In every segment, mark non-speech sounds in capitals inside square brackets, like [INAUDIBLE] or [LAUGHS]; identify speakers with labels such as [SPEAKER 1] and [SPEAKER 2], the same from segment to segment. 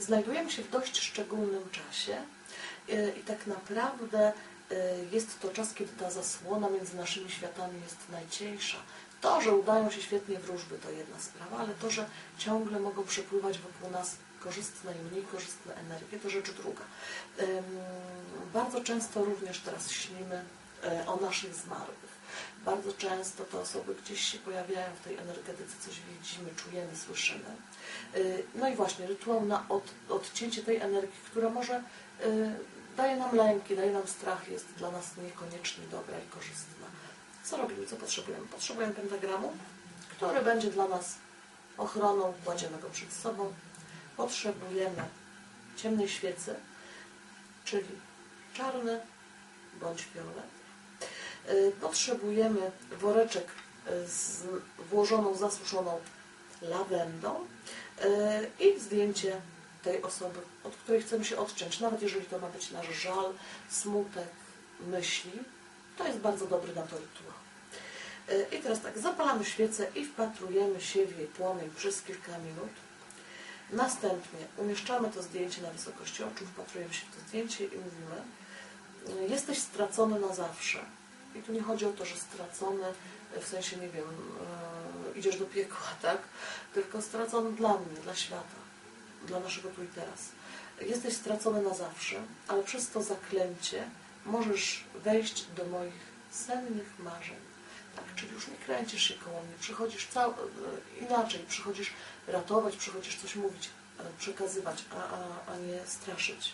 [SPEAKER 1] Znajdujemy się w dość szczególnym czasie y, i tak naprawdę y, jest to czas, kiedy ta zasłona między naszymi światami jest najcieńsza. To, że udają się świetnie wróżby, to jedna sprawa, ale to, że ciągle mogą przepływać wokół nas korzystne i mniej korzystne energie, to rzecz druga. Bardzo często również teraz śnimy e, o naszych zmarłych. Bardzo często te osoby gdzieś się pojawiają w tej energetyce, coś widzimy, czujemy, słyszymy. Y, No i właśnie rytuał na od, odcięcie tej energii, która może y, daje nam lęki, daje nam strach, jest dla nas niekoniecznie dobra i korzystna. Co robimy, co potrzebujemy? Potrzebujemy pentagramu, który będzie dla nas ochroną, kładziemy go przed sobą. Potrzebujemy ciemnej świecy, czyli czarny bądź fiolet. Y, Potrzebujemy woreczek y, z włożoną, zasuszoną lawendą y, i zdjęcie tej osoby, od której chcemy się odciąć, nawet jeżeli to ma być nasz żal, smutek, myśli, to jest bardzo dobry na to rytuał. I teraz tak, zapalamy świecę i wpatrujemy się w jej płomień przez kilka minut. Następnie umieszczamy to zdjęcie na wysokości oczu, wpatrujemy się w to zdjęcie i mówimy jesteś stracony na zawsze. I tu nie chodzi o to, że stracony w sensie, nie wiem, y, idziesz do piekła, [LAUGHS] tak? Tylko stracony dla mnie, dla świata, dla naszego tu i teraz. Jesteś stracony na zawsze, ale przez to zaklęcie możesz wejść do moich sennych marzeń. Tak, czyli już nie kręcisz się koło mnie, przychodzisz cał... inaczej, przychodzisz ratować, przychodzisz coś mówić, e, przekazywać, a, a, a nie straszyć.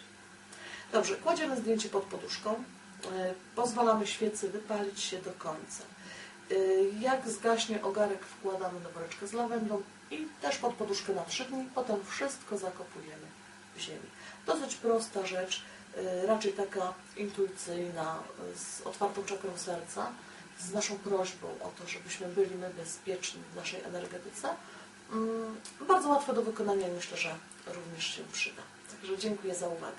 [SPEAKER 1] Dobrze, kładziemy zdjęcie pod poduszką, e, pozwalamy świecy wypalić się do końca. E, Jak zgaśnie ogarek, wkładamy do woreczka z lawendą i też pod poduszkę na trzy dni, potem wszystko zakopujemy w ziemi. Dosyć prosta rzecz, e, raczej taka intuicyjna, e, z otwartą czakrą serca, z naszą prośbą o to, żebyśmy byli my bezpieczni w naszej energetyce. Mm, Bardzo łatwe do wykonania myślę, że również się przyda. Także dziękuję za uwagę.